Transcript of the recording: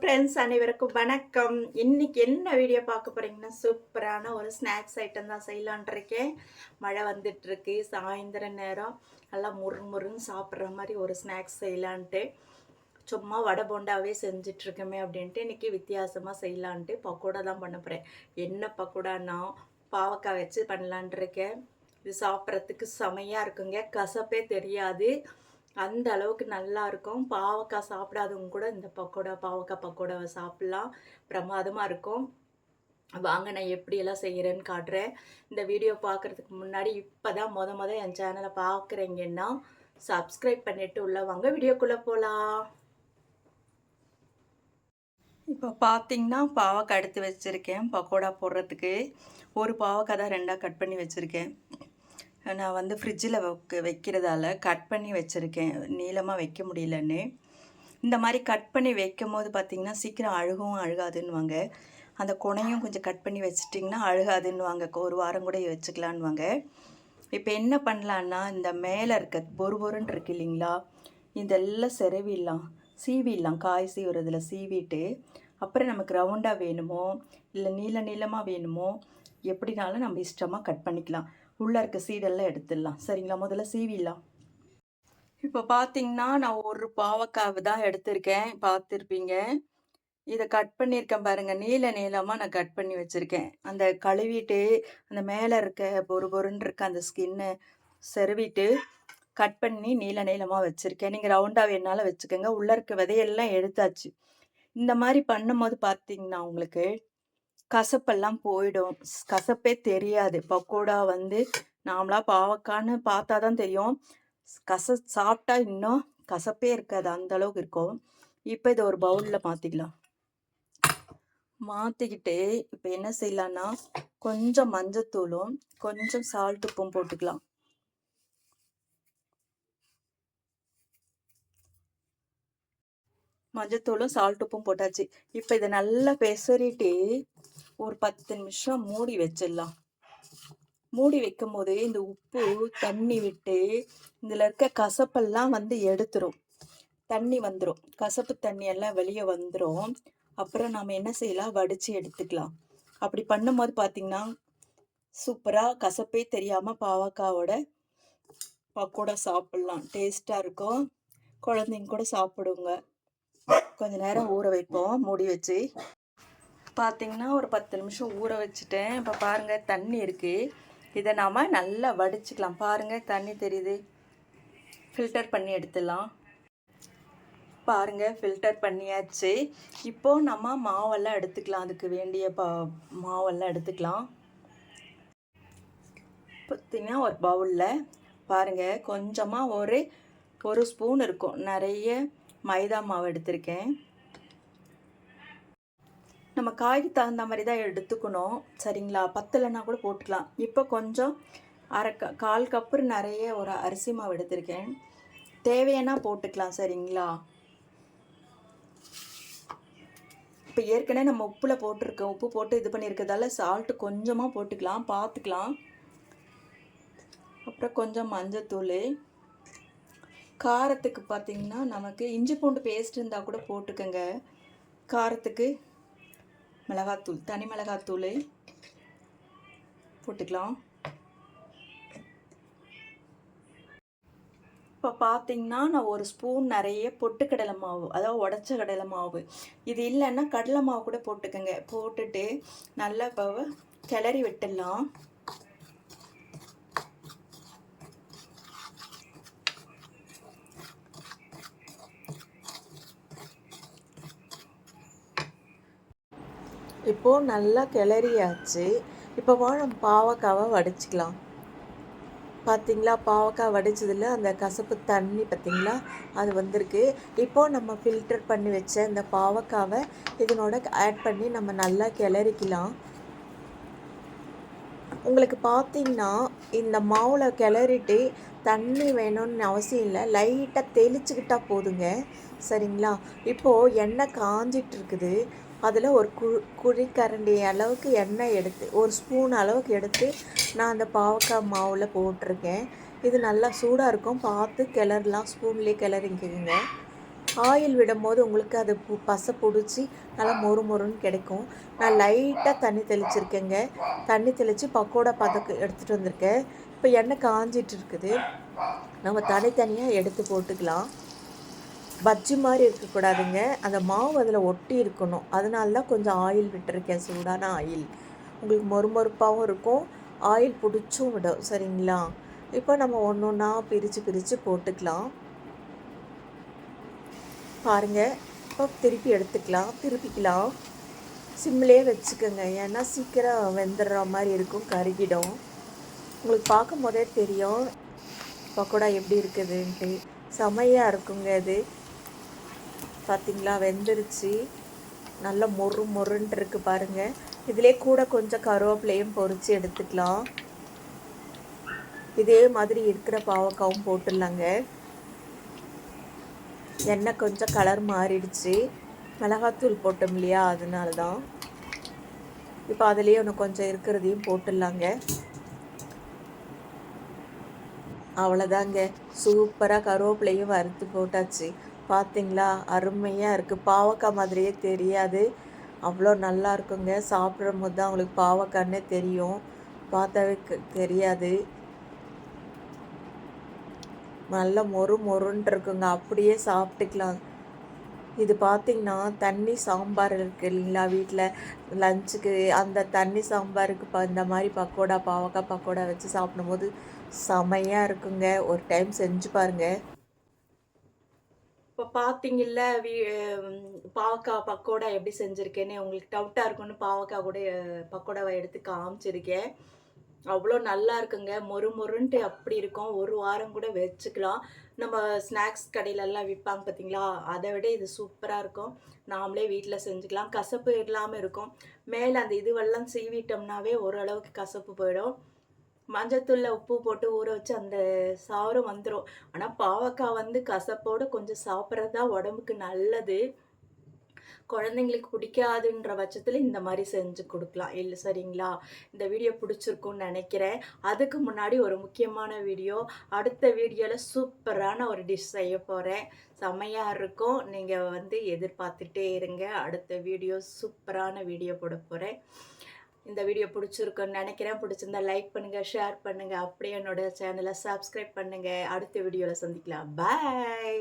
Friends அனைவருக்கும் வணக்கம். இன்னைக்கு என்ன வீடியோ பார்க்க போறீங்கன்னா சூப்பரான ஒரு ஸ்நாக்ஸ் ஐட்டம் தான் செய்யலான்ட்ருக்கேன். மழை வந்துட்டு இருக்கு சாயந்தர நேரம். நல்லா முறுமுறுன்னு சாப்பிட்ற மாதிரி ஒரு ஸ்நாக்ஸ் செய்யலான்ட்டு. சும்மா வடை போண்டாவே செஞ்சுட்டு இருக்கமே அப்படின்ட்டு இன்றைக்கி வித்தியாசமாக செய்யலான்ட்டு பக்கோடா தான் பண்ண போகிறேன் என்ன பக்கோடான்னா பாவக்காய் வச்சு பண்ணலான்ட்டு இருக்கேன் இது சாப்பிட்றதுக்கு செமையாக இருக்குங்க. கசப்பே தெரியாது. அந்த அளவுக்கு நல்லா இருக்கும். பாவக்காய் சாப்பிடாதவங்க கூட இந்த பக்கோடா பாவக்காய் பக்கோடாவை சாப்பிட்லாம். பிரமாதமாக இருக்கும். வாங்க நான் எப்படியெல்லாம் செய்கிறேன்னு காட்டுறேன். இந்த வீடியோ பார்க்குறதுக்கு முன்னாடி இப்போ தான் மொத மொதல் என் சேனலை பார்க்குறீங்கன்னா சப்ஸ்கிரைப் பண்ணிவிட்டு உள்ளே வாங்க. வீடியோக்குள்ளே போகலாம் இப்போ பார்த்தீங்கன்னா பாவக்காய் எடுத்து வச்சுருக்கேன். பக்கோடா போடுறதுக்கு. ஒரு பாவக்காய் தான் ரெண்டாக கட் பண்ணி வச்சுருக்கேன். நான் வந்து ஃப்ரிட்ஜில் வைக்க வைக்கிறதால கட் பண்ணி வச்சுருக்கேன். நீளமாக வைக்க முடியலன்னு. இந்த மாதிரி கட் பண்ணி வைக்கும் போது பார்த்திங்கன்னா சீக்கிரம் அழுகவும் அழுகாதுன்னுவாங்க. அந்த குணையும் கொஞ்சம் கட் பண்ணி வச்சிட்டிங்கன்னா அழுகாதுன்னுவாங்க. ஒரு வாரம் கூட வச்சுக்கலான்வாங்க இப்போ என்ன பண்ணலான்னா இந்த மேலே இருக்க பொறு பொருன்னு இருக்கு இல்லைங்களா? இதெல்லாம் செரவிடலாம். சீவிடலாம். காய் சீவுறதுல சீவிட்டு அப்புறம் நமக்கு ரவுண்டாக வேணுமோ இல்லை நீள நீளமாக வேணுமோ எப்படினாலும் நம்ம இஷ்டமாக கட் பண்ணிக்கலாம். உள்ளே இருக்க சீடெல்லாம் எடுத்துடலாம். சரிங்களா? முதல்ல சீவிடலாம். இப்போ பார்த்தீங்கன்னா நான் ஒரு பாவக்காவை தான் எடுத்திருக்கேன். பார்த்துருப்பீங்க இதை கட் பண்ணியிருக்கேன் பாருங்கள் நீல நீளமாக நான் கட் பண்ணி வச்சுருக்கேன். அந்த கழுவிட்டு அந்த மேலே இருக்க பொறு பொருன்னு இருக்க அந்த ஸ்கின்னை செருவிட்டு கட் பண்ணி நீல நீளமாக வச்சுருக்கேன். நீங்கள் ரவுண்டாக வேணாலும் வச்சுக்கோங்க. உள்ளே இருக்க விதையெல்லாம் எடுத்தாச்சு. இந்த மாதிரி பண்ணும்போது பார்த்தீங்கன்னா உங்களுக்கு கசப்பெல்லாம் போயிடும். கசப்பே தெரியாது. பக்கோடா வந்து நாமளா பாவக்கான்னு பார்த்தா தான் தெரியும் கச சாப்பிட்டா இன்னும் கசப்பே இருக்காது. அந்த அளவுக்கு இருக்கும். இப்போ இதை ஒரு பவுலில் மாற்றிக்கலாம் மாற்றிக்கிட்டு இப்போ என்ன செய்யலான்னா கொஞ்சம் மஞ்சத்தூளும் கொஞ்சம் சால்ட் உப்பும் போட்டுக்கலாம். மஞ்சத்தூளும் சால்ட் உப்பும் போட்டாச்சு. இப்போ இதை நல்லா பெசரிட்டு ஒரு பத்து நிமிஷம் மூடி வச்சிடலாம். மூடி வைக்கும் போது இந்த உப்பு தண்ணி விட்டு இதில் இருக்க கசப்பெல்லாம் வந்து எடுத்துரும். தண்ணி வந்துடும் கசப்பு தண்ணி எல்லாம் வெளியே வந்துடும் அப்புறம் நாம் என்ன செய்யலாம்? வடித்து எடுத்துக்கலாம். அப்படி பண்ணும்போது பார்த்தீங்கன்னா சூப்பராக கசப்பே தெரியாமல் பாவக்காவோட பக்கோடா சாப்பிட்லாம். டேஸ்ட்டாக இருக்கும். குழந்தைங்க கூட சாப்பிடுங்க. கொஞ்ச நேரம் ஊற வைப்போம். மூடி வச்சு பார்த்தீங்கன்னா ஒரு பத்து நிமிஷம் ஊற வச்சுட்டேன். இப்போ பாருங்கள் தண்ணி இருக்குது இதை நாம் நல்லா வடிச்சுக்கலாம். பாருங்கள் தண்ணி தெரியுது. ஃபில்டர் பண்ணி எடுத்துடலாம். பாருங்கள் ஃபில்டர் பண்ணியாச்சு. இப்போது நம்ம மாவெல்லாம் எடுத்துக்கலாம். அதுக்கு வேண்டிய பா மாவெல்லாம் எடுத்துக்கலாம். பார்த்திங்கன்னா ஒரு பவுலில் பாருங்கள் கொஞ்சமாக ஒரு ஒரு ஸ்பூன் இருக்கும். நிறைய மைதா மாவு எடுத்திருக்கேன். நம்ம காய்க்கு தகுந்த மாதிரி தான் எடுத்துக்கணும். சரிங்களா? பத்தலைன்னா கூட போட்டுக்கலாம். இப்போ கொஞ்சம் அரை க கால் கப்பு நிறைய ஒரு அரிசி மாவு எடுத்திருக்கேன். தேவையானா போட்டுக்கலாம் சரிங்களா? இப்போ ஏற்கனவே நம்ம உப்பில் போட்டிருக்கோம். உப்பு போட்டு இது பண்ணியிருக்கிறதால சால்ட்டு கொஞ்சமாக போட்டுக்கலாம் பார்த்துக்கலாம் அப்புறம் கொஞ்சம் மஞ்சத்தூள். காரத்துக்கு பார்த்திங்கன்னா நமக்கு இஞ்சி பூண்டு பேஸ்ட் இருந்தால் கூட போட்டுக்கோங்க. காரத்துக்கு மிளகாத்தூள் தனி மிளகாத்தூள் போட்டுக்கலாம். இப்போ பார்த்தீங்கன்னா நான் ஒரு ஸ்பூன் நிறைய பொட்டு கடலை மாவு அதாவது உடச்ச கடலை மாவு. இது இல்லைன்னா கடலை மாவு கூட போட்டுக்கோங்க. போட்டுட்டு நல்லா இப்போ கிளறி விட்டுடலாம். இப்போது நல்லா கிளறியாச்சு. இப்போ வாழம் பாவக்காவை வடிச்சிக்கலாம். பார்த்தீங்களா பாவக்காய் வடித்ததில் அந்த கசப்பு தண்ணி பார்த்திங்களா அது வந்திருக்கு. இப்போது நம்ம ஃபில்டர் பண்ணி வச்ச இந்த பாவக்காவை இதனோட ஆட் பண்ணி நம்ம நல்லா கிளறிக்கலாம். உங்களுக்கு பார்த்தீங்கன்னா இந்த மாவில் கிளறிட்டு தண்ணி வேணும்னு அவசியம் இல்லை. லைட்டாக தெளிச்சுக்கிட்டால் போதுங்க. சரிங்களா? இப்போது எண்ணெய் காஞ்சிட்டு இருக்குது. அதில் ஒரு கு குழிக்கரண்டி அளவுக்கு எண்ணெய் எடுத்து ஒரு ஸ்பூன் அளவுக்கு எடுத்து நான் அந்த பாவக்காய் மாவில் போட்டிருக்கேன். இது நல்லா சூடாக இருக்கும். பார்த்து கிளறலாம். ஸ்பூன்லேயே கிளறிக்கிங்க. ஆயில் விடும்போது உங்களுக்கு அது பு பசை பிடிச்சி நல்லா மொறு மொறுன்னு கிடைக்கும். நான் லைட்டாக தண்ணி தெளிச்சிருக்கேங்க. தண்ணி தெளித்து பக்கோடா பதக்கு எடுத்துகிட்டு வந்திருக்கேன். இப்போ எண்ணெய் காஞ்சிட்டு இருக்குது. நம்ம தனித்தனியாக எடுத்து போட்டுக்கலாம். பஜ்ஜி மாதிரி இருக்கக்கூடாதுங்க. அந்த மாவு அதில் ஒட்டி இருக்கணும். அதனால தான் கொஞ்சம் ஆயில் விட்டுருக்கேன். சூடான ஆயில். உங்களுக்கு மொறுமொறுப்பாகவும் இருக்கும். ஆயில் பிடிச்சும் விடும். சரிங்களா? இப்போ நம்ம ஒன்று ஒன்றா பிரித்து பிரித்து போட்டுக்கலாம். பாருங்கள் இப்போ திருப்பி எடுத்துக்கலாம். திருப்பிக்கலாம். சிம்மிலே வச்சுக்கோங்க. ஏன்னா சீக்கிரம் வெந்துடுற மாதிரி இருக்கும். கருகிடும். உங்களுக்கு பார்க்கும் போதே தெரியும். பக்கோடா எப்படி இருக்குதுன்ட்டு. செமையாக இருக்குங்க இது. பார்த்தீங்களா வெந்துருச்சு. நல்லா மொறு மொறுன்ட்டு இருக்கு பாருங்க. இதிலே கூட கொஞ்சம் கருவேப்பிலையும் பொரிச்சு எடுத்துக்கலாம். இதே மாதிரி இருக்கிற பாவக்காவும் போட்டுடலாங்க. எண்ணெய் கொஞ்சம் கலர் மாறிடுச்சு. மிளகாத்தூள் போட்டோம் இல்லையா? அதனால தான் இப்போ அதுலேயே ஒன்று கொஞ்சம் இருக்கிறதையும் போட்டுடலாங்க. அவ்வளோதாங்க சூப்பராக கருவேப்பிலையும் வறுத்து போட்டாச்சு. பார்த்தீங்களா அருமையாக இருக்குது பாவக்காய் மாதிரியே தெரியாது. அவ்வளோ நல்லா இருக்குங்க. சாப்பிடும் போது தான் உங்களுக்கு பாவக்காய்னே தெரியும். பார்த்தாவே தெரியாது. நல்ல மொறு மொறுன்ட்டு இருக்குங்க. அப்படியே சாப்பிட்டுக்கலாம். இது பார்த்திங்கன்னா தண்ணி சாம்பார் இருக்கு இல்லைங்களா வீட்டில் லஞ்சுக்கு அந்த தண்ணி சாம்பாருக்கு ப இந்த மாதிரி பக்கோடா பாவக்காய் பக்கோடா வச்சு சாப்பிடும்போது செமையாக இருக்குங்க. ஒரு டைம் செஞ்சு பாருங்கள் இப்போ பார்த்தீங்கல்ல வீ பாவக்காய் பக்கோடா எப்படி செஞ்சுருக்கேன்னு உங்களுக்கு டவுட்டாக இருக்கும்னு பாவக்காய் கூட பக்கோடாவை எடுத்து காமிச்சிருக்கேன். அவ்வளோ நல்லா இருக்குங்க. மொறு மொறுன்ட்டு அப்படி இருக்கும். ஒரு வாரம் கூட வச்சுக்கலாம். நம்ம ஸ்நாக்ஸ் கடையிலெல்லாம் விற்பாங்க பார்த்தீங்களா அதை விட இது சூப்பராக இருக்கும். நாமளே வீட்டில் செஞ்சுக்கலாம். கசப்பு இல்லாமல் இருக்கும். மேலே அந்த இதுவெல்லாம் சீவிட்டோம்னாவே ஓரளவுக்கு கசப்பு போயிடும். மஞ்சத்தூளில் உப்பு போட்டு ஊற வச்சு அந்த சாவரம் வந்துடும் ஆனால் பாவக்காய் வந்து கசப்போடு கொஞ்சம் சாப்பிட்றது தான் உடம்புக்கு நல்லது. குழந்தைங்களுக்கு பிடிக்காதுன்ற பட்சத்தில் இந்த மாதிரி செஞ்சு கொடுக்கலாம். இல்லை சரிங்களா? இந்த வீடியோ பிடிச்சிருக்கும்னு நினைக்கிறேன். அதுக்கு முன்னாடி ஒரு முக்கியமான வீடியோ. அடுத்த வீடியோவில் சூப்பரான ஒரு டிஷ் செய்ய போகிறேன் செமையாக இருக்கும். நீங்கள் வந்து எதிர்பார்த்துட்டே இருங்க. அடுத்த வீடியோ சூப்பரான வீடியோ போட போகிறேன் இந்த வீடியோ பிடிச்சிருக்குன்னு நினைக்கிறேன். பிடிச்சிருந்தா லைக் பண்ணுங்கள் ஷேர் பண்ணுங்கள் அப்படியே என்னோட சேனலை சப்ஸ்கிரைப் பண்ணுங்கள் அடுத்த வீடியோவில் சந்திக்கலாம். பாய்